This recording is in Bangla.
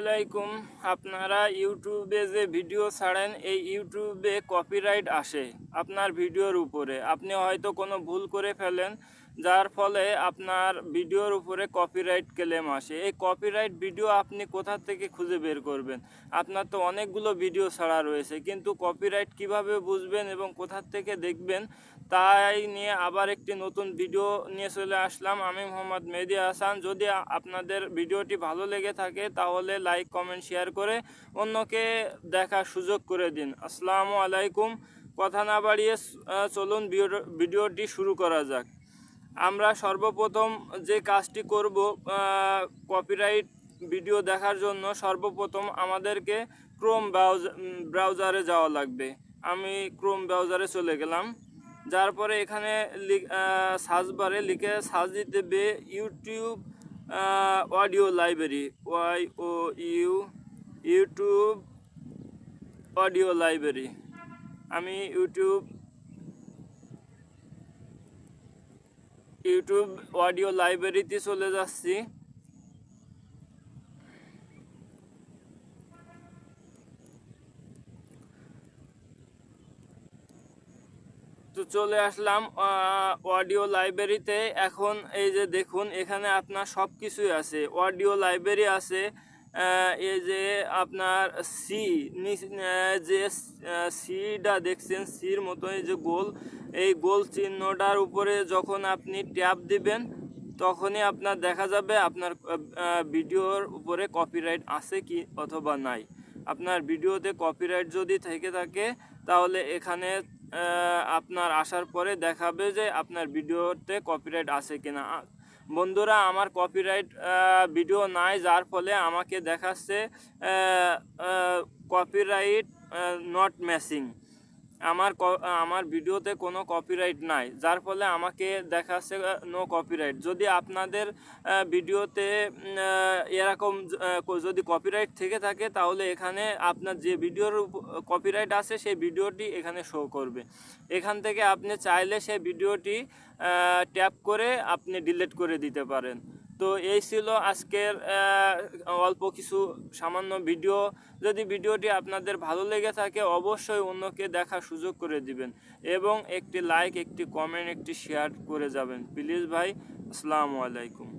আলাইকুম আপনারা ইউটিউবে যে ভিডিও ছাড়েন, এই ইউটিউবে কপিরাইট আসে আপনার ভিডিওর উপরে। আপনি হয়তো কোনো ভুল করে ফেলেন যার ফলে আপনার ভিডিওর উপরে কপিরাইট ক্লেম আসে। এই কপিরাইট ভিডিও আপনি কোথা থেকে খুঁজে বের করবেন? আপনার তো অনেকগুলো ভিডিও ছাড়া রয়েছে, কিন্তু কপিরাইট কীভাবে বুঝবেন এবং কোথা থেকে দেখবেন তাই নিয়ে আবার একটি নতুন ভিডিও নিয়ে চলে আসলাম। আমি মোহাম্মদ মেহেদি হাসান। যদি আপনাদের ভিডিওটি ভালো লেগে থাকে, তাহলে লাইক কমেন্ট শেয়ার করে অন্যকে দেখার সুযোগ করে দিন। আসসালামু আলাইকুম। কথা না বাড়িয়ে চলুন ভিডিও- ভিডিওটি শুরু করা যাক। আমরা সর্বপ্রথম যে কাজটি করব কপিরাইট ভিডিও দেখার জন্য সর্বপ্রথম আমাদেরকে ক্রোম ব্রাউজারে যাওয়া লাগবে। আমি ক্রোম ব্রাউজারে চলে গেলাম। যার পরে এখানে সার্চ বারে লিখে সার্চ দিতে হবে YouTube audio library Y O U YouTube audio library আমি ইউটিউব ইউটিউব অডিও লাইব্রেরিতে চলে যাচ্ছি। তো চলে আসলাম অডিও লাইব্রেরিতে। এখন এই যে দেখুন, এখানে আপনার সব কিছুই আছে। অডিও লাইব্রেরি আছে এই যে আপনার সি যে সিটা দেখছেন সির মতো এই যে গোল, এই গোল চিহ্নটার উপরে যখন আপনি ট্যাপ দিবেন, তখনই আপনার দেখা যাবে আপনার ভিডিওর উপরে কপিরাইট আছে কি অথবা নাই। আপনার ভিডিওতে কপিরাইট যদি থেকে থাকে, তাহলে এখানে আপনার আসার পরে দেখাবে যে আপনার ভিডিওতে কপিরাইট আছে কিনা। বন্ধুরা আমার কপিরাইট ভিডিও নাই যার ফলে আমাকে দেখাচ্ছে কপিরাইট নট ম্যাচিং আমার আমার ভিডিওতে কোনো কপিরাইট নাই, যার ফলে আমাকে দেখাচ্ছে নো কপিরাইট যদি আপনাদের ভিডিওতে এরকম যদি কপিরাইট থেকে থাকে, তাহলে এখানে আপনার যে ভিডিওর কপিরাইট আছে, সেই ভিডিওটি এখানে শো করবে। এখান থেকে আপনি চাইলে সেই ভিডিওটি ট্যাপ করে আপনি ডিলিট করে দিতে পারেন। তো এই ছিল আজকের অল্প কিছু সামান্য ভিডিও। যদি ভিডিওটি আপনাদের ভালো লেগে থাকে, অবশ্যই অন্যকে দেখার সুযোগ করে দিবেন এবং একটি লাইক একটি কমেন্ট একটি শেয়ার করে যাবেন। প্লিজ ভাই, আসসালামু আলাইকুম।